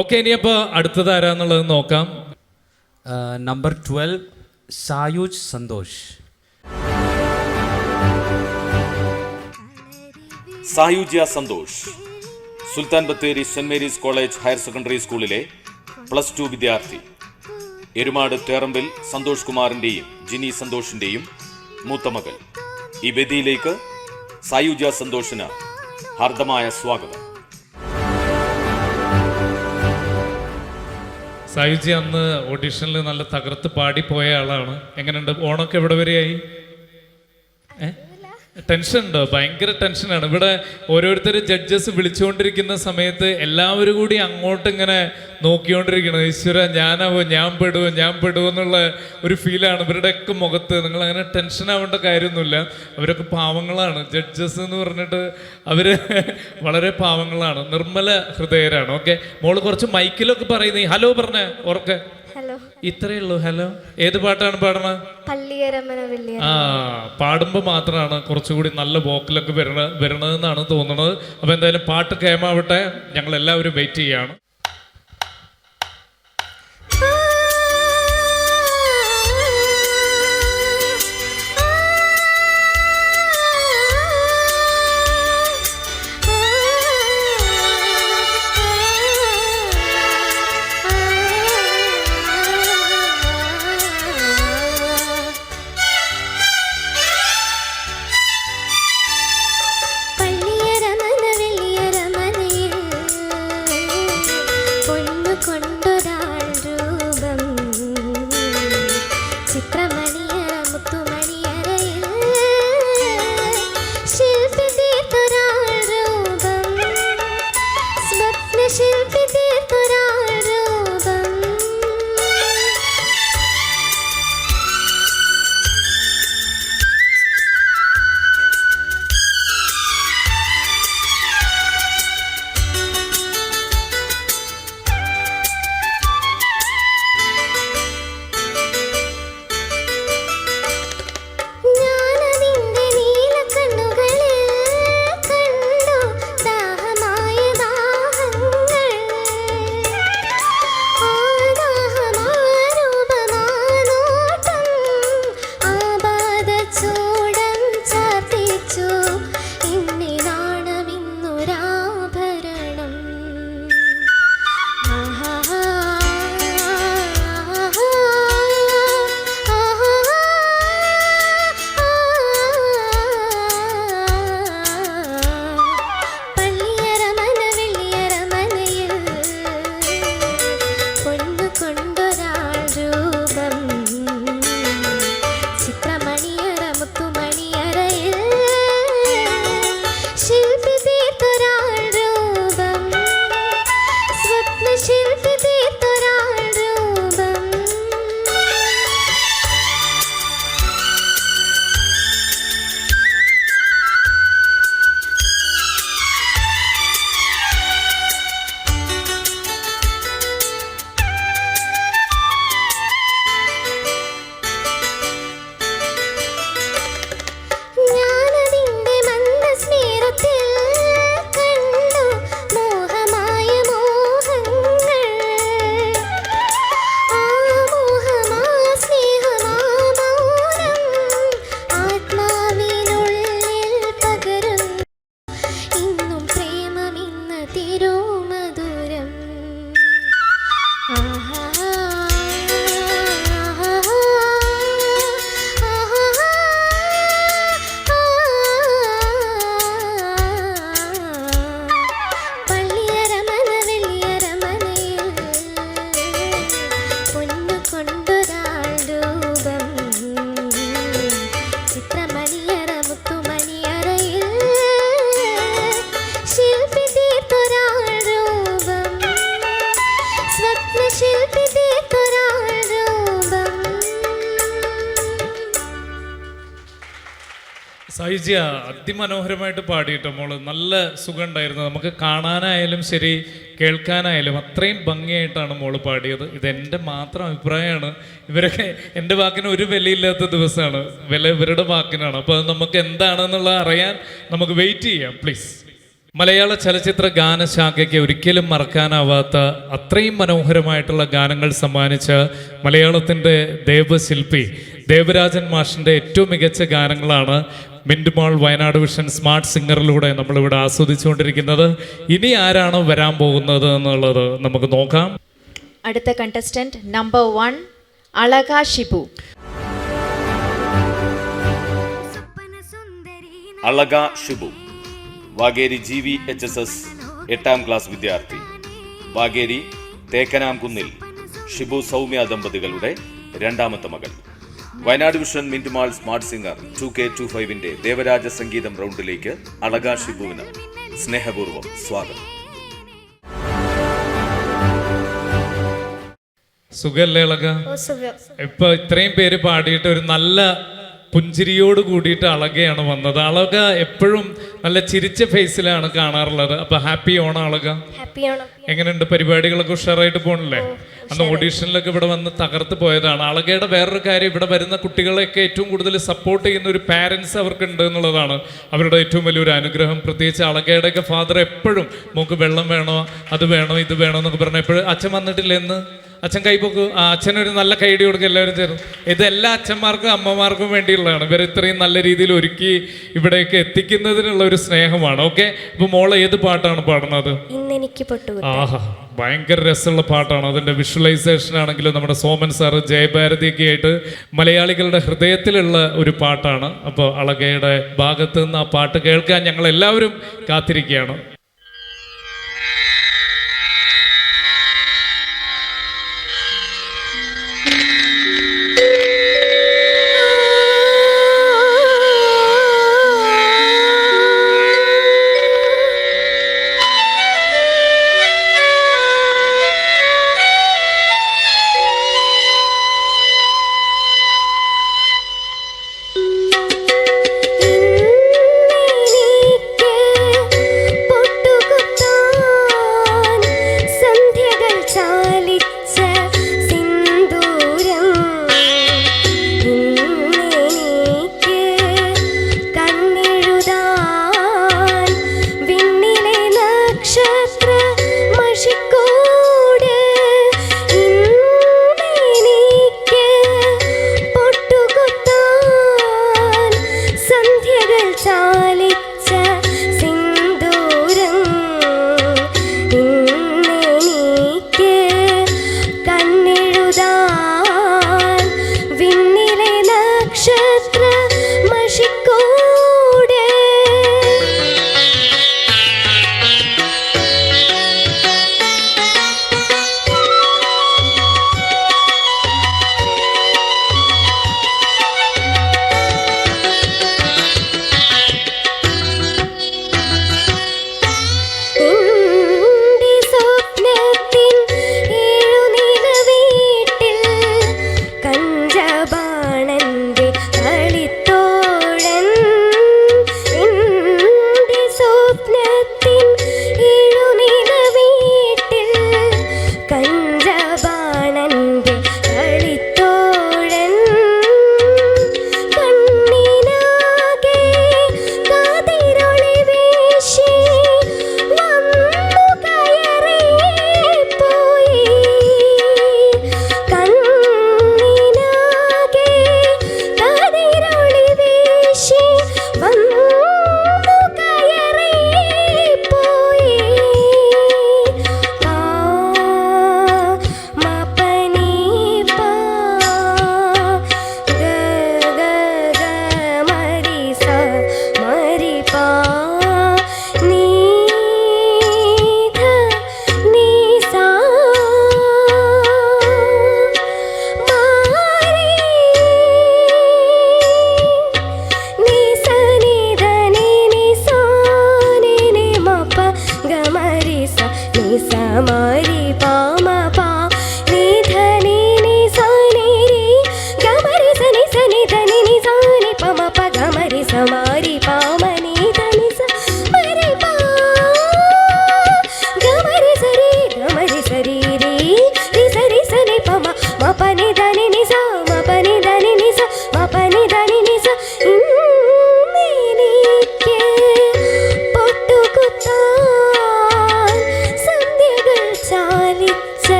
Okay ഇനി അപ്പൊ അടുത്തത് ആരാന്നുള്ളത് നോക്കാം. Number twelve Sayuj Santhosh. Sayujya Santhosh Sultan Bathery saint Mary's college higher secondary സ്കൂളിലെ പ്ലസ് ടു വിദ്യാർത്ഥി. എരുമാട് തേറമ്പിൽ സന്തോഷ് കുമാറിന്റെയും ജിനി സന്തോഷിന്റെയും മൂത്ത മകൾ. ഈ വേദിയിലേക്ക് സായുജ സന്തോഷിന് ഹാർദമായ സ്വാഗതം. സായുജി അന്ന് ഓഡിഷനിൽ നല്ല തകർത്ത് പാടി പോയ ആളാണ്. എങ്ങനെയുണ്ട്? ഓണൊക്കെ എവിടെ വരെയായി? ഏ? ടെൻഷൻ ഉണ്ടോ? ഭയങ്കര ടെൻഷനാണ് ഇവിടെ ഓരോരുത്തർ ജഡ്ജസ് വിളിച്ചുകൊണ്ടിരിക്കുന്ന സമയത്ത് എല്ലാവരും കൂടി അങ്ങോട്ട് ഇങ്ങനെ നോക്കിക്കൊണ്ടിരിക്കണം ഈശ്വര ഞാനാവോ? ഞാൻ പെടുവോ? ഞാൻ പെടുവോ എന്നുള്ള ഒരു ഫീലാണ് ഇവരുടെയൊക്കെ മുഖത്ത് നിങ്ങൾ അങ്ങനെ ടെൻഷൻ ആവേണ്ട കാര്യമൊന്നുമില്ല. അവരൊക്കെ പാവങ്ങളാണ്. ജഡ്ജസ് എന്ന് പറഞ്ഞിട്ട് അവർ വളരെ പാവങ്ങളാണ്. നിർമ്മല ഹൃദയരാണ്. ഓക്കെ മോൾ കുറച്ച് മൈക്കിലൊക്കെ പറയുന്നേ. ഹലോ പറഞ്ഞേ ഉറക്കെ. ഹലോ. ഇത്രയേ ഉള്ളൂ ഹലോ. ഏത് പാട്ടാണ് പാടണത് ആ പാടുമ്പോൾ മാത്രമാണ് കുറച്ചുകൂടി നല്ല വോക്കലൊക്കെ വരണ വരണതെന്നാണ് തോന്നുന്നത് അപ്പോൾ എന്തായാലും പാട്ട് കേമാവട്ടെ. ഞങ്ങൾ എല്ലാവരും വെയിറ്റ് ചെയ്യാണ്. സായുജ്യ അതിമനോഹരമായിട്ട് പാടിയിട്ട് മോൾ? നല്ല സുഖം ഉണ്ടായിരുന്നു നമുക്ക് കാണാനായാലും ശരി കേൾക്കാനായാലും അത്രയും ഭംഗിയായിട്ടാണ് മോൾ പാടിയത്. ഇതെന്റെ മാത്രം അഭിപ്രായമാണ്. ഇവരൊക്കെ എന്റെ വാക്കിന് ഒരു വിലയില്ലാത്ത ദിവസമാണ്. വില ഇവരുടെ വാക്കിനാണ്. അപ്പോൾ അത് നമുക്ക് എന്താണെന്നുള്ള അറിയാൻ നമുക്ക് വെയിറ്റ് ചെയ്യാം പ്ലീസ് മലയാള ചലച്ചിത്ര ഗാനശാഖയ്ക്ക് ഒരിക്കലും മറക്കാനാവാത്ത അത്രയും മനോഹരമായിട്ടുള്ള ഗാനങ്ങൾ സമ്മാനിച്ച മലയാളത്തിന്റെ ദേവശില്പി ദേവരാജൻ മാഷിന്റെ ഏറ്റവും മികച്ച ഗാനങ്ങളാണ് mint mall Wayanad vision smart സിംഗറിലൂടെ നമ്മളിവിടെ ആസ്വദിച്ചുകൊണ്ടിരിക്കുന്നത്. ഇനി ആരാണ് വരാൻ പോകുന്നത് എന്നുള്ളത് നമുക്ക് നോക്കാം. അടുത്ത contestant number one Alaka Shibu. Alaka Shibu. Vageri G V H S S എട്ടാം ക്ലാസ് വിദ്യാർത്ഥി. വാഗേരി തേക്കനാംകുന്നിൽ ഷിബു സൗമ്യ ദമ്പതികളുടെ രണ്ടാമത്തെ മകൾ. Wayanad vision mint mall smart singer two K two ഫൈവിന്റെ Devaraja സംഗീതം റൗണ്ടിലേക്ക് അളക ഷിബുവിന് സ്നേഹപൂർവം സ്വാഗതം. സുഖല്ലേ ഇളക ഇപ്പൊ ഇത്രയും പേര് പാടിയിട്ട് ഒരു നല്ല പുഞ്ചിരിയോട് കൂടിയിട്ട് അളകയാണ് വന്നത്. അളക എപ്പോഴും നല്ല ചിരിച്ച ഫേസിലാണ് കാണാറുള്ളത്. അപ്പൊ ഹാപ്പി ഓണം അളക. എങ്ങനെയുണ്ട്? പരിപാടികളൊക്കെ ഉഷാറായിട്ട് പോകണില്ലേ അന്ന് ഓഡീഷനിലൊക്കെ ഇവിടെ വന്ന് തകർത്ത് പോയതാണ്. അളകയുടെ വേറൊരു കാര്യം ഇവിടെ വരുന്ന കുട്ടികളെയൊക്കെ ഏറ്റവും കൂടുതൽ സപ്പോർട്ട് ചെയ്യുന്ന ഒരു പാരൻസ് അവർക്ക് ഉണ്ട് എന്നുള്ളതാണ് അവരുടെ ഏറ്റവും വലിയൊരു അനുഗ്രഹം. പ്രത്യേകിച്ച് അളകയുടെയൊക്കെ ഫാദർ എപ്പോഴും നമുക്ക് വെള്ളം വേണോ? അത് വേണോ? ഇത് വേണോ? എന്നൊക്കെ പറഞ്ഞാൽ എപ്പോഴും അച്ഛൻ വന്നിട്ടില്ല എന്ന് അച്ഛൻ കൈപ്പൊക്കു ആ അച്ഛനൊരു നല്ല കൈഡി കൊടുക്കുക എല്ലാവരും ചേർന്ന്. ഇത് എല്ലാ അച്ഛന്മാർക്കും അമ്മമാർക്കും വേണ്ടിയുള്ളതാണ്. ഇവർ ഇത്രയും നല്ല രീതിയിൽ ഒരുക്കി ഇവിടേക്ക് എത്തിക്കുന്നതിനുള്ള ഒരു സ്നേഹമാണ്. ഓക്കെ? ഇപ്പൊ മോളെ ഏത് പാട്ടാണ് പാടുന്നത്? ആഹാ. ഭയങ്കര രസമുള്ള പാട്ടാണ്. അതിന്റെ വിഷ്വലൈസേഷൻ ആണെങ്കിലും നമ്മുടെ സോമൻ സാറ് ജയഭാരതിയൊക്കെ ആയിട്ട് മലയാളികളുടെ ഹൃദയത്തിലുള്ള ഒരു പാട്ടാണ്. അപ്പോൾ അളകയുടെ ഭാഗത്ത് നിന്ന് ആ പാട്ട് കേൾക്കാൻ ഞങ്ങൾ എല്ലാവരും കാത്തിരിക്കുകയാണ്.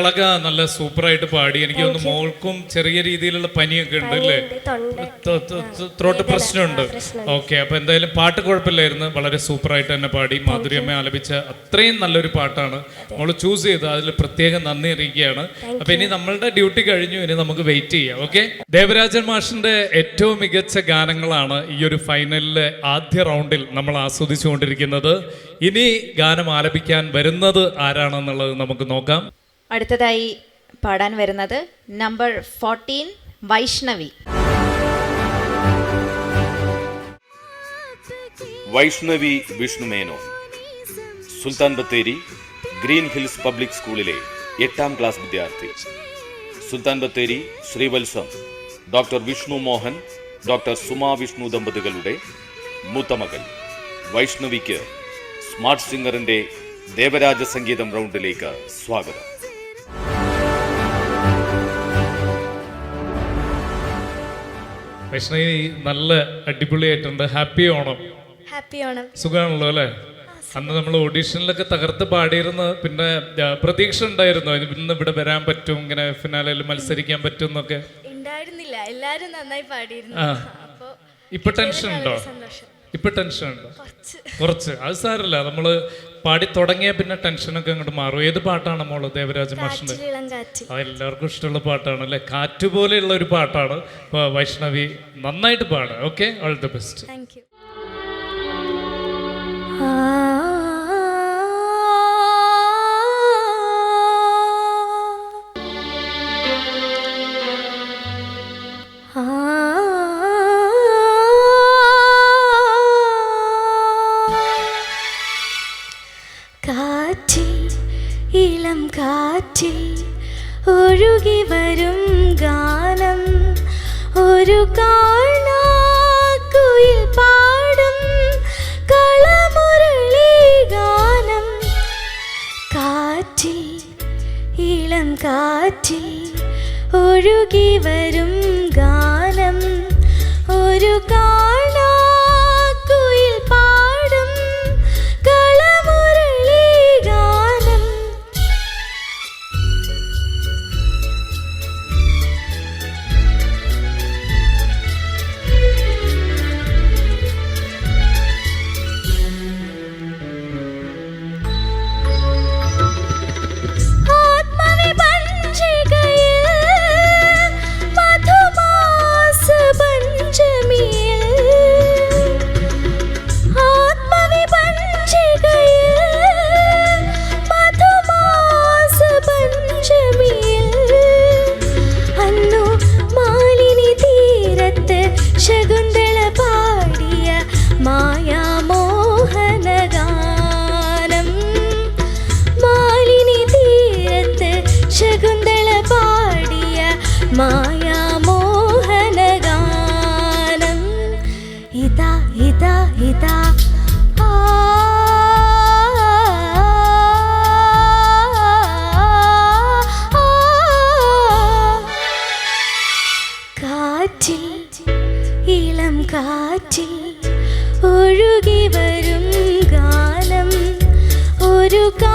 അളക നല്ല സൂപ്പറായിട്ട് പാടി. എനിക്ക് തോന്നുന്നു മോൾക്കും ചെറിയ രീതിയിലുള്ള പനിയൊക്കെ ഉണ്ട് അല്ലേ? ത്രോട്ട് പ്രശ്നമുണ്ട്. ഓക്കെ അപ്പൊ എന്തായാലും പാട്ട് കുഴപ്പമില്ലായിരുന്നു. വളരെ സൂപ്പറായിട്ട് തന്നെ പാടി. മാധുര്യമ്മ ആലപിച്ച അത്രയും നല്ലൊരു പാട്ടാണ്. മോൾ ചൂസ് ചെയ്ത് അതിൽ പ്രത്യേകം നന്ദി അറിയിക്കുകയാണ്. അപ്പൊ ഇനി നമ്മളുടെ ഡ്യൂട്ടി കഴിഞ്ഞു. ഇനി നമുക്ക് വെയിറ്റ് ചെയ്യാം. ഓക്കെ? ദേവരാജൻ മാഷിന്റെ ഏറ്റവും മികച്ച ഗാനങ്ങളാണ് ഈ ഒരു ഫൈനലിലെ ആദ്യ റൗണ്ടിൽ നമ്മൾ ആസ്വദിച്ചുകൊണ്ടിരിക്കുന്നത്. ഇനി ഗാനം ആലപിക്കാൻ വരുന്നത് ആരാണെന്നുള്ളത് നമുക്ക് നോക്കാം. അടുത്തതായി പാടാൻ വരുന്നത് number fourteen Vaishnavi. Vaishnavi വിഷ്ണുമേനോ Sultan Bathery green hills public സ്കൂളിലെ എട്ടാം ക്ലാസ് വിദ്യാർത്ഥി. സുൽത്താൻ ബത്തേരി ശ്രീവത്സം ഡോക്ടർ വിഷ്ണു മോഹൻ ഡോക്ടർ സുമാ വിഷ്ണു ദമ്പതികളുടെ മൂത്തമകൾ വൈഷ്ണവിക്ക് സ്മാർട്ട് സിംഗറിന്റെ ദേവരാജ സംഗീതം റൗണ്ടിലേക്ക് സ്വാഗതം. വൈഷ്ണവി നല്ല അടിപൊളിയായിട്ടുണ്ട്. ഹാപ്പി ഓണം ഹാപ്പി ഓണം സുഖമാണല്ലോ അല്ലേ? അന്ന് നമ്മൾ ഓഡീഷനിലൊക്കെ തകർത്ത് പാടിയിരുന്നു പിന്നെ പ്രതീക്ഷ ഉണ്ടായിരുന്നോ. ഇന്ന് ഇവിടെ വരാൻ പറ്റും ഇങ്ങനെ ഫിനാലയിൽ മത്സരിക്കാൻ പറ്റും എന്നൊക്കെ. ഉണ്ടായിരുന്നില്ല എല്ലാരും നന്നായി പാടിയിരുന്നു. ഇപ്പൊ ടെൻഷൻ ഉണ്ടോ? ഇപ്പൊ ടെൻഷൻ ഉണ്ടോ? കുറച്ച്. കുറച്ച്. അത് സാരല്ല. നമ്മൾ പാടി തുടങ്ങിയ പിന്നെ ടെൻഷനൊക്കെ അങ്ങോട്ട് മാറും. ഏത് പാട്ടാണ് മോൾ ദേവരാജ മാഷിന്റെ? എല്ലാവർക്കും ഇഷ്ടമുള്ള പാട്ടാണ് അല്ലെ? കാറ്റ് പോലെയുള്ള ഒരു പാട്ടാണ് വൈഷ്ണവി നന്നായിട്ട് പാടുക. Okay all the best thank you ഒഴുകി വരും ഒരു കാണാക്കുയിൽ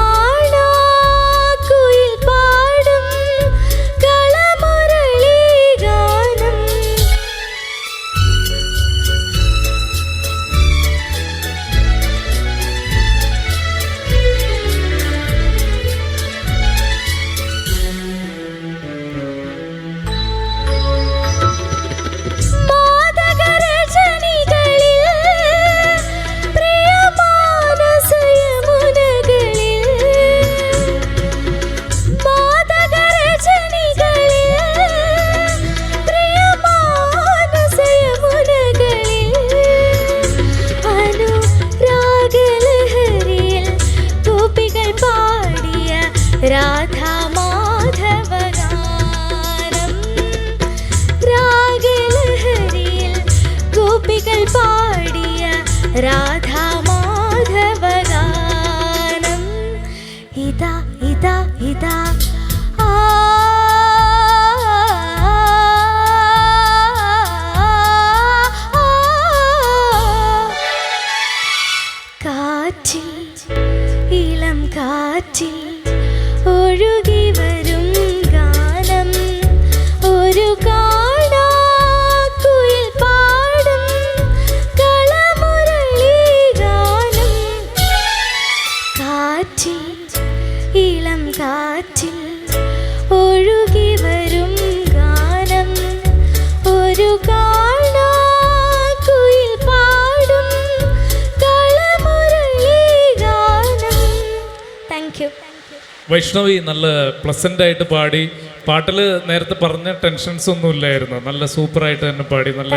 വൈഷ്ണവി നല്ല പ്ലസന്റ് ആയിട്ട് പാടി. പാട്ടിൽ നേരത്തെ പറഞ്ഞ ടെൻഷൻസ് ഒന്നും ഇല്ലായിരുന്നു. നല്ല സൂപ്പറായിട്ട് തന്നെ പാടി. നല്ല.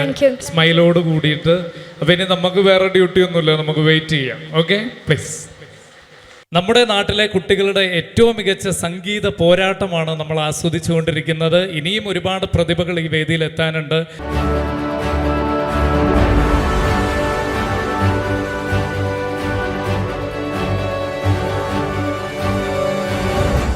സ്മൈലോട് കൂടിയിട്ട്. അപ്പം ഇനി നമുക്ക് വേറെ ഡ്യൂട്ടി ഒന്നുമില്ല. നമുക്ക് വെയിറ്റ് ചെയ്യാം. ഓക്കെ പ്ലീസ് നമ്മുടെ നാട്ടിലെ കുട്ടികളുടെ ഏറ്റവും മികച്ച സംഗീത പോരാട്ടമാണ് നമ്മൾ ആസ്വദിച്ചുകൊണ്ടിരിക്കുന്നത്. ഇനിയും ഒരുപാട് പ്രതിഭകൾ ഈ വേദിയിൽ എത്താനുണ്ട്.